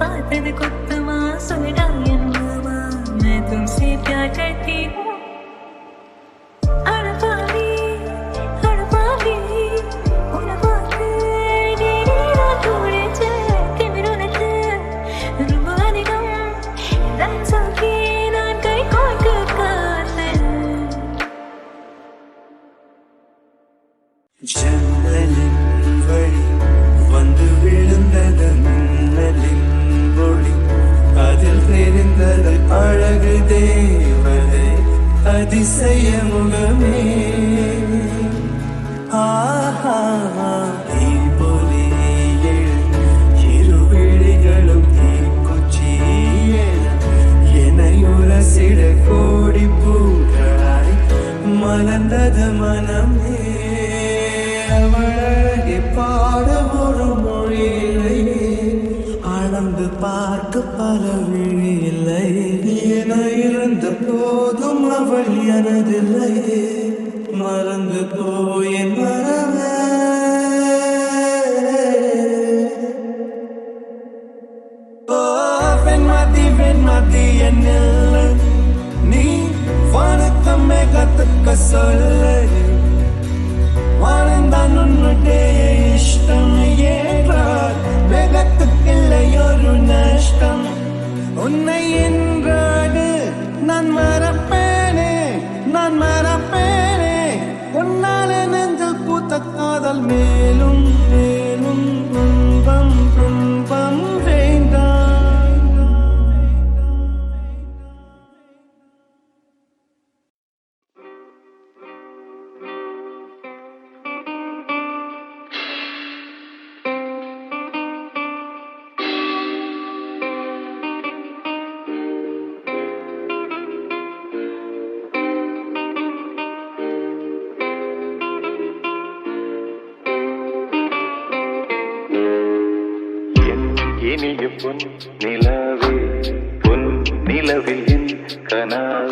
பார்த்தது குத்துமா? சொல்லிடா என் மாமா நான் தும்சே பியார் करती அதிசயமுகமே ஆஹா தீ பொலியில் இருவிழிகளும் தீக்குச்சியில் என்னையுரசிட கோடி பூங்களாய் மலர்ந்தது மனமே. அவழகி பாட ஒரு மொழியிலே பார்க்க பலவே எனதில்லையே மறந்து போய் மரமே மாத்தி பெண் மாத்தி என்ன நீ வானத்தம்மை கத்துக்க சொல்லு வானந்தான் உன்னுடைய இஷ்டம் ஏன்றால் வேகத்துக்கில்லை ஒரு நஷ்டம். உன்னை என்றாடு நான் மறப்பேன். நான் மறப்பேனே. உன்னால நெஞ்சில் பூத்த காதல் மேலும் மேலும் துன்பம் துன்பம் பொன் நிலவே பொன் நிலவில் என் கனாவே.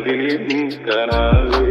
definirá.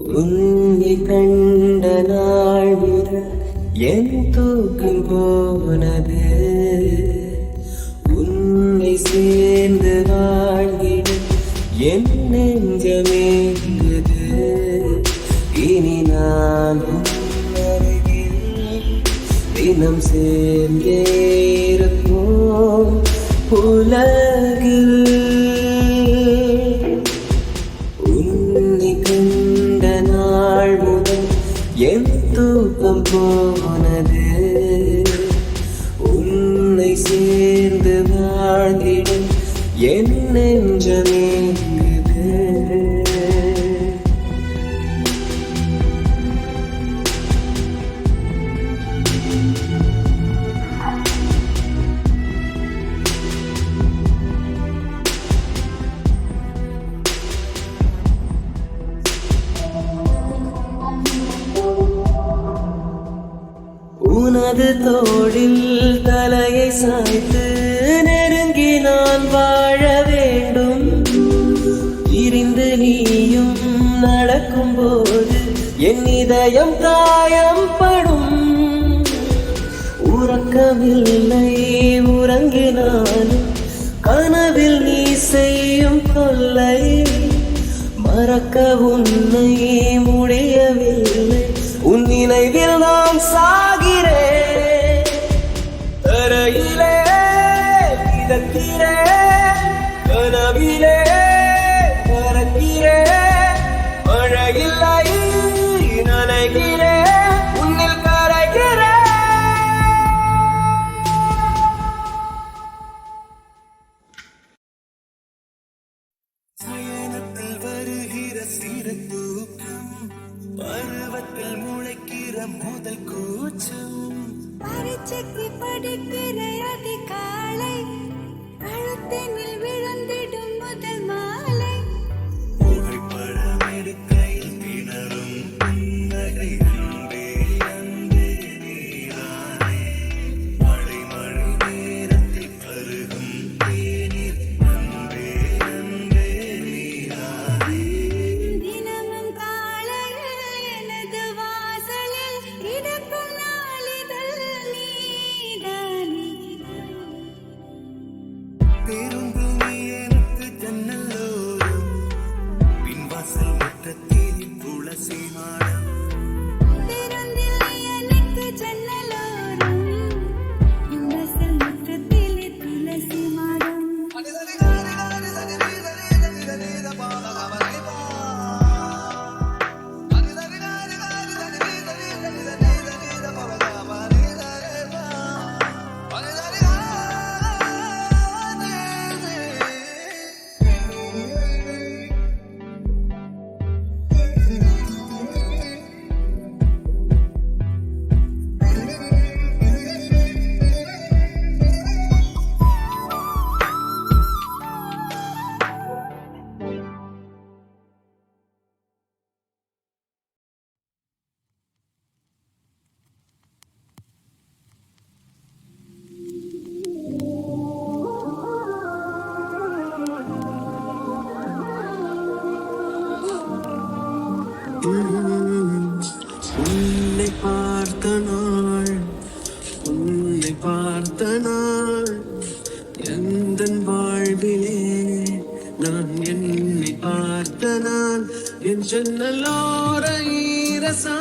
ഉന്നി കണ്ട നാൾ വിരൽ എൻ തൂക്കം പോനത് ഉന്നെ சேர்ந்து வாழ்கிட என் நெஞ்சமேங்குது இனி நான் தினம் சேர்ந்தே இருக்கும் Oh. இதயம் காயம் படும். உறக்கமில்லை உறங்கினாலும் கனவில் நீ செய்யும் தொல்லை மறக்க உன்னை முடியவில்லை. அடுத்த நாள் எந்த வாழ்விலே நான் என்னை பார்த்த நாள் என் சென்னலோர ஈரசாரலாய்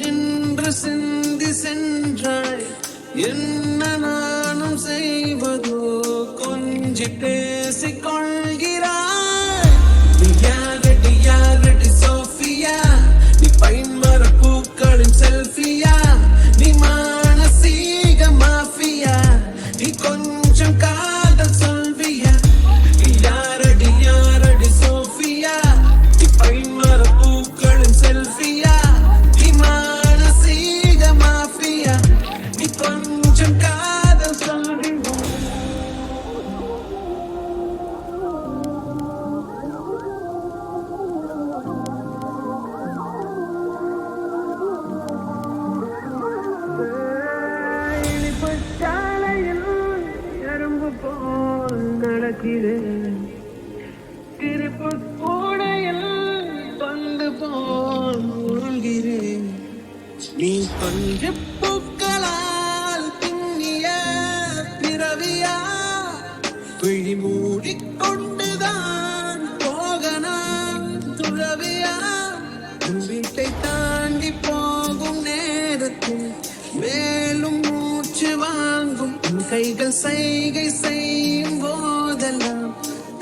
நின்று சிந்தி சென்றாய். என்ன நானும் செய்வதோ கொஞ்சிட்டே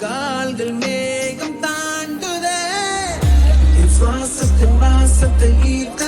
கால்கள் மேகம் தாண்டுதே சுவாசத்தை சுவாசத்தின் வாசத்தை ஈர்த்த